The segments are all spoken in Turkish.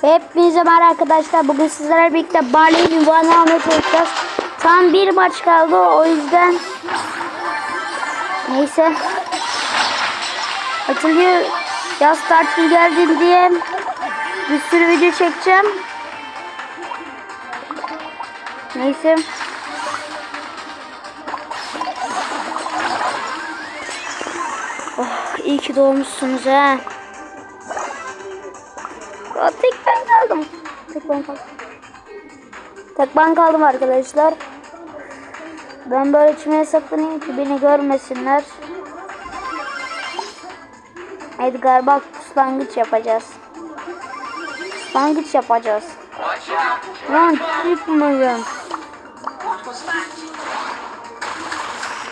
Hepinize merhaba arkadaşlar. Bugün sizlerle birlikte Barley'in ünvanı almaya çalışacağız. Tam bir maç kaldı o yüzden neyse hatırlıyor yaz tatili geldi diye bir sürü video çekeceğim. Neyse. Oh, iyi ki doğmuşsunuz ha. Aa, tek ben kaldım. Tek ben kaldım. Tek ben kaldım arkadaşlar. Ben böyle içime saklanayım ki beni görmesinler. Hadi galiba puslangıç yapacağız. Puslangıç yapacağız. Lan çıkmayın.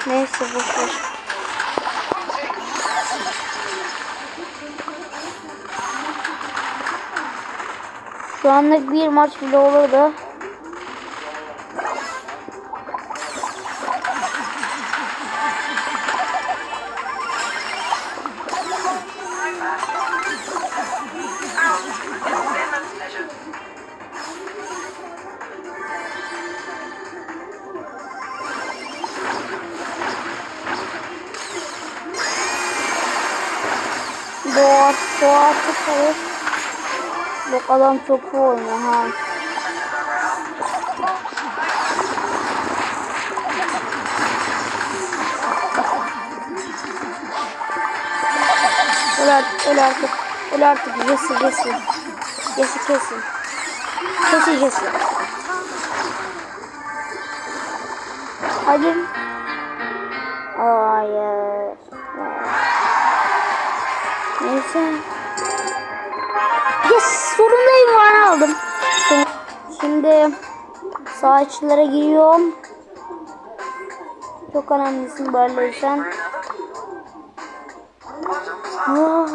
Neyse boşver. Şu anlık bir maç bile olurdu. Doğa, doğa çıkarır. Bak adam iyi oynuyor ha. Öl artık, öl artık. Öl artık. Jesse, Jesse. Jesse kesin. Kesin Jesse. Hadi. Hayır. Neyse. Yes sorundayım var aldım. Şimdi açılara giriyorum. Çok önemlisin böyleysen. Aa,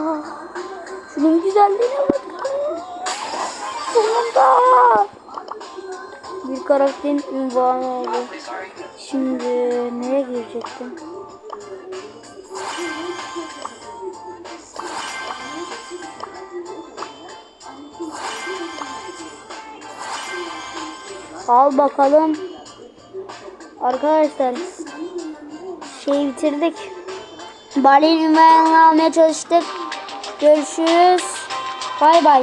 şunun güzelliğine bakın. Sonunda. Bir karakterin ünvanı oldu. Şimdi nereye girecektim? Al bakalım. Arkadaşlar şey bitirdik. Ünvanını almaya çalıştık. Görüşürüz. Bay bay.